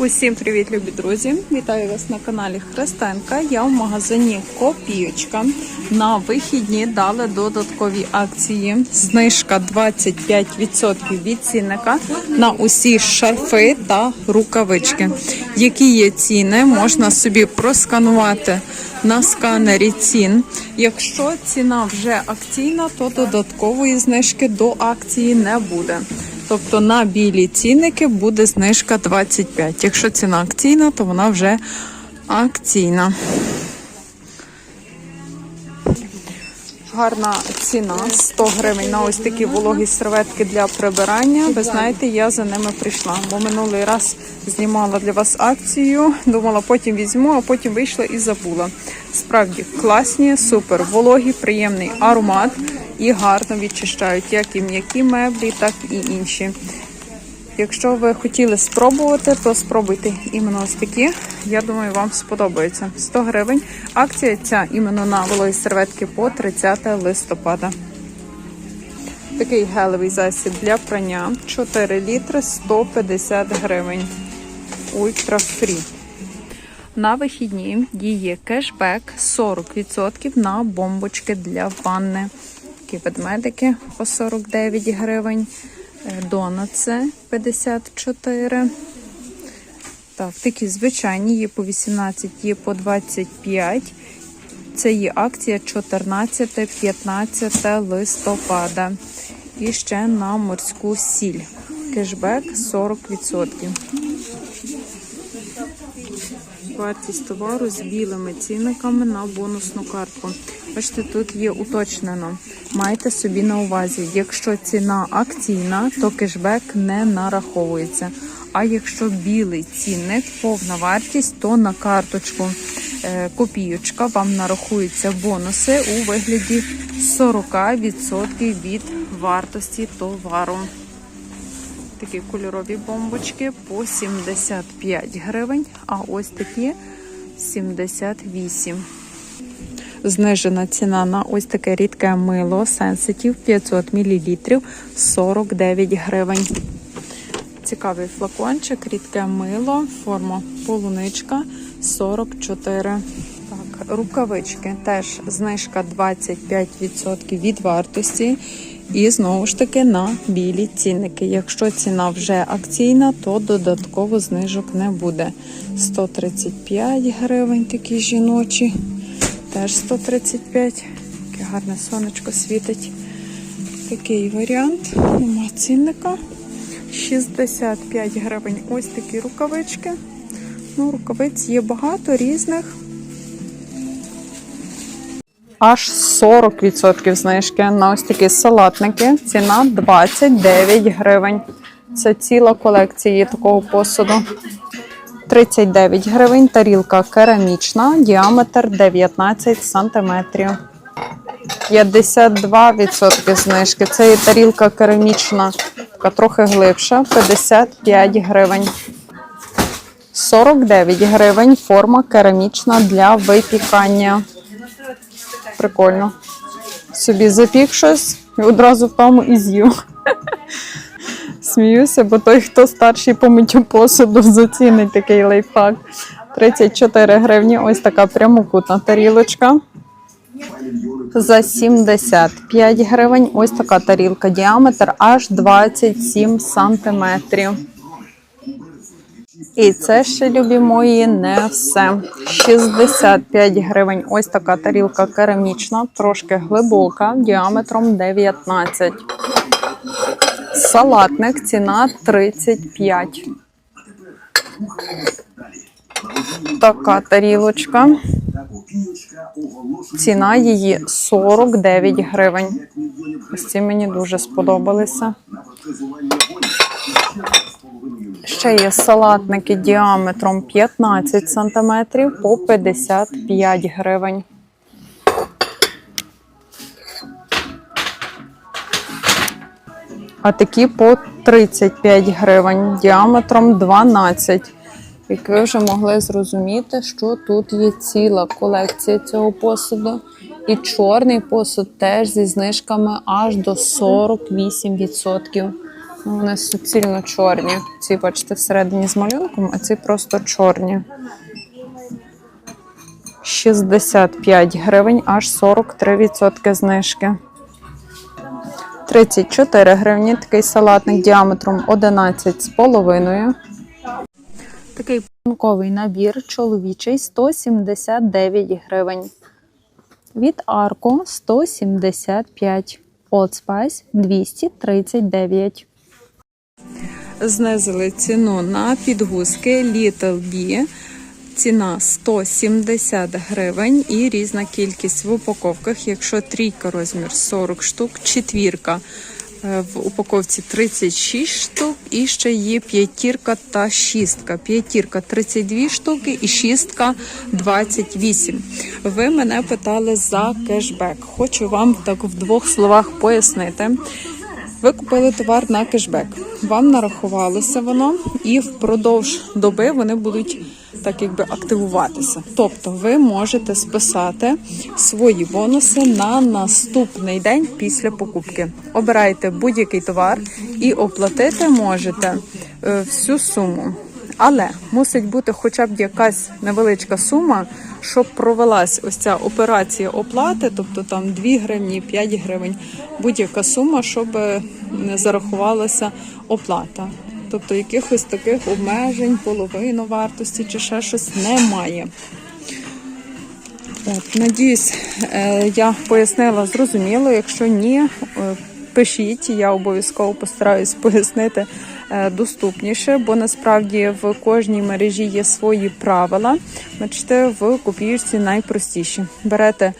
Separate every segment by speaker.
Speaker 1: Усім привіт, любі друзі! Вітаю вас на каналі Христенка. Я в магазині Копійочка. На вихідні дали додаткові акції. Знижка 25% від цінника на усі шарфи та рукавички. Які є ціни, можна собі просканувати на сканері цін. Якщо ціна вже акційна, то додаткової знижки до акції не буде. Тобто на білі цінники буде знижка 25. Якщо ціна акційна, то вона вже акційна. Гарна ціна 100 гривень на ось такі вологі серветки для прибирання. Ви знаєте, я за ними прийшла, бо минулий раз знімала для вас акцію. Думала, потім візьму, а потім вийшла і забула. Справді класні, супер, вологі, приємний аромат і гарно відчищають як і м'які меблі, так і інші. Якщо ви хотіли спробувати, то спробуйте іменно ось такі. Я думаю, вам сподобається. 100 гривень. Акція ця іменно на вологі серветки по 30 листопада. Такий гелевий засіб для прання 4 літри 150 гривень. Ультра фрі. На вихідні діє кешбек 40% на бомбочки для ванни. Такі ведмедики по 49 гривень. Е, Донаци 54. Так, такі звичайні є по 18, є по 25. Це є акція 14-15 листопада. І ще на морську сіль. Кешбек 40%. Вартість товару з білими цінниками на бонусну картку. Бачите, тут є уточнено. Майте собі на увазі, якщо ціна акційна, то кешбек не нараховується. А якщо білий цінник, повна вартість, то на карточку е, копійочка вам нарахуються бонуси у вигляді 40% від вартості товару. Такі кольорові бомбочки по 75 гривень, а ось такі 78. Знижена ціна на ось таке рідке мило Sensitive 500 мл 49 гривень. Цікавий флакончик, рідке мило, форма полуничка 44. Так, рукавички теж знижка 25% від вартості. І знову ж таки на білі цінники. Якщо ціна вже акційна, то додатково знижок не буде. 135 гривень такі жіночі. Теж 135. Яке гарне сонечко світить. Такий варіант. Нема цінника. 65 гривень. Ось такі рукавички. Ну, рукавиць є багато різних. Аж 40% знижки на ось такі салатники. Ціна 29 гривень. Це ціла колекція такого посуду. 39 гривень. Тарілка керамічна, діаметр 19 сантиметрів. 52% знижки. Це є тарілка керамічна, така трохи глибша, 55 гривень. 49 гривень. Форма керамічна для випікання. Прикольно. Собі запік щось і одразу в тому і з'їв. Сміюся, бо той, хто старший по миттю посуду, зацінить такий лайфхак. 34 гривні. Ось така прямокутна тарілочка. За 75 гривень. Ось така тарілка. Діаметр аж 27 сантиметрів. І це ще, любі мої, не все. 65 гривень. Ось така тарілка керамічна, трошки глибока, діаметром 19. Салатник ціна 35. Така тарілочка. Ціна її 49 гривень. Ось ці мені дуже сподобалися. Ще є салатники діаметром 15 см по 55 гривень. А такі по 35 гривень, діаметром 12. Як ви вже могли зрозуміти, що тут є ціла колекція цього посуду. І чорний посуд теж зі знижками аж до 48%. Ну, Вони суцільно чорні. Ці, бачите, всередині з малюнком, а ці просто чорні. 65 гривень, аж 43% знижки. 34 гривні. Такий салатник діаметром 11,5. Такий пунковий набір чоловічий 179 гривень. Від Арко 175. Old Spice 239. Знизили ціну на підгузки Little B. Ціна 170 гривень і різна кількість в упаковках. Якщо трійка розмір 40 штук, четвірка е, в упаковці 36 штук, і ще є п'ятірка та шістка. П'ятірка 32 штуки і шістка 28. Ви мене питали за кешбек. Хочу вам так в двох словах пояснити. Ви купили товар на кешбек. Вам нарахувалося воно, і впродовж доби вони будуть так якби активуватися. Тобто ви можете списати свої бонуси на наступний день після покупки. Обирайте будь-який товар і оплатити можете е, всю суму. Але мусить бути хоча б якась невеличка сума, щоб провелась ось ця операція оплати, тобто там 2 гривні, 5 гривень, будь-яка сума, щоб не зарахувалася оплата. Тобто якихось таких обмежень, половину вартості чи ще щось немає. От, надіюсь, е, я пояснила зрозуміло. Якщо ні, е, пишіть, я обов'язково постараюсь пояснити е, доступніше, бо насправді в кожній мережі є свої правила. Бачите, в копіюшці найпростіші. Берете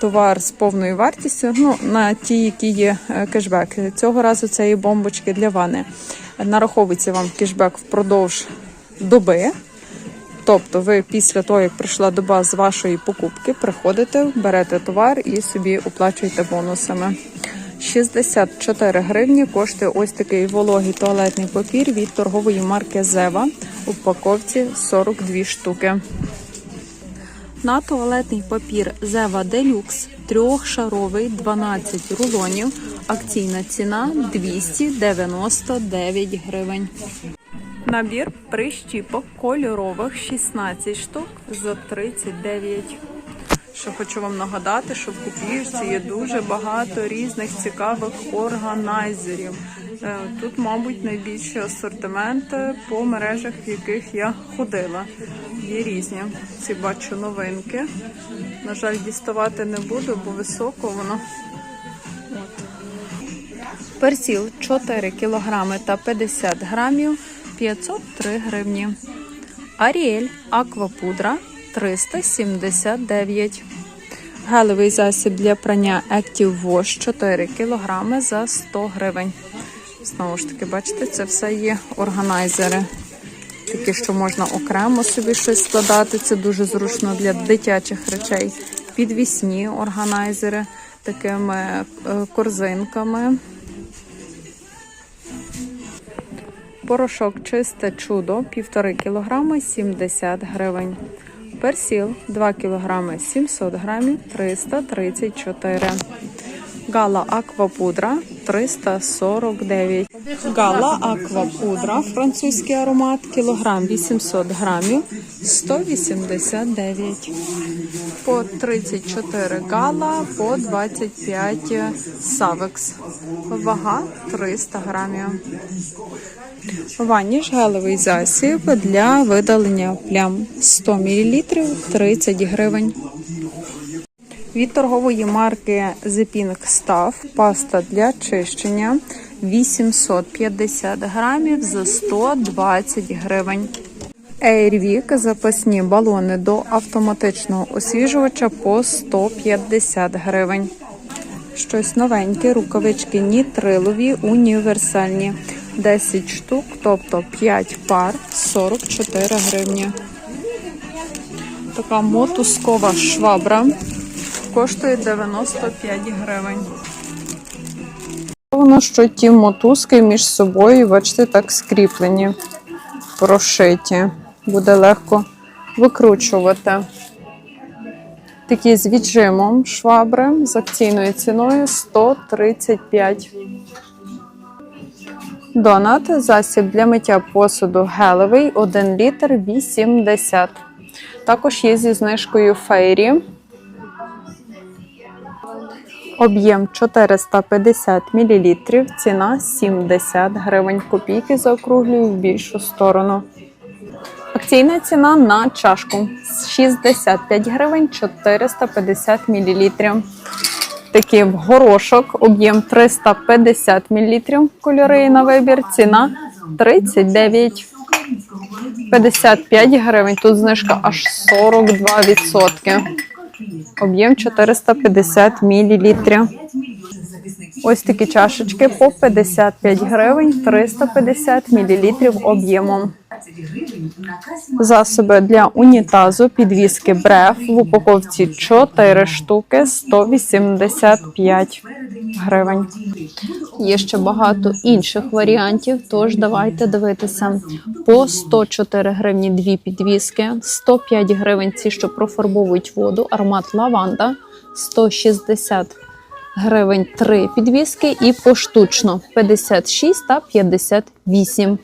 Speaker 1: товар з повною вартістю, ну на ті, які є кешбек. Цього разу це є бомбочки для вани. Нараховується вам кешбек впродовж доби. Тобто ви після того, як прийшла доба з вашої покупки, приходите, берете товар і собі оплачуєте бонусами. 64 гривні коштує ось такий вологий туалетний папір від торгової марки Зева у упаковці 42 штуки. На туалетний папір Зева Делюкс трьохшаровий 12 рулонів. Акційна ціна 299 гривень. Набір прищіпок кольорових 16 штук за 39. Що хочу вам нагадати, що в купівці є дуже багато різних цікавих органайзерів. Е, Тут, мабуть, найбільший асортимент е, по мережах, в яких я ходила. Є різні. Ці бачу новинки. На жаль, діставати не буду, бо високо воно. Персіл 4 кг та 50 грамів 503 гривні. Аріель Аквапудра 379. Гелевий засіб для прання Active Wash 4 кг за 100 гривень. Знову ж таки, бачите, це все є органайзери. Такі, що можна окремо собі щось складати. Це дуже зручно для дитячих речей. Підвісні органайзери такими е, корзинками. Порошок чисте чудо 1,5 кг 70 гривень. Персіл 2 кг 700 грамів 334. Гала аквапудра 349. Гала аквапудра, французький аромат, кілограм 800 грамів 189. По 34 гала, по 25 савекс. Вага 300 грамів. Ваніш гелевий засіб для видалення плям 100 мл 30 гривень. Від торгової марки The Pink Stuff паста для чищення 850 грамів за 120 гривень. Airwick запасні балони до автоматичного освіжувача по 150 гривень. Щось новеньке, рукавички нітрилові, універсальні. 10 штук, тобто 5 пар, 44 гривні. Така мотузкова швабра коштує 95 гривень. Воно, що ті мотузки між собою, бачите, так скріплені, прошиті. Буде легко викручувати. Такі з віджимом швабри з акційною ціною 135. Донат, засіб для миття посуду гелевий, 1 літр 80. Також є зі знижкою фейрі. Об'єм 450 мл, ціна 70 гривень. Копійки заокруглюю в більшу сторону. Акційна ціна на чашку 65 гривень 450 мл. Такий горошок, об'єм 350 мл. Кольори на вибір. Ціна 39. 55 гривень. Тут знижка аж 42%. Об'єм 450 мл. Ось такі чашечки по 55 гривень, 350 мл об'ємом. Засоби для унітазу, підвіски бреф в упаковці 4 штуки 185 гривень. Є ще багато інших варіантів, тож давайте дивитися. По 104 гривні дві підвіски, 105 гривень ці, що профарбовують воду, аромат лаванда, 160 гривень три підвіски і поштучно 56 та 58.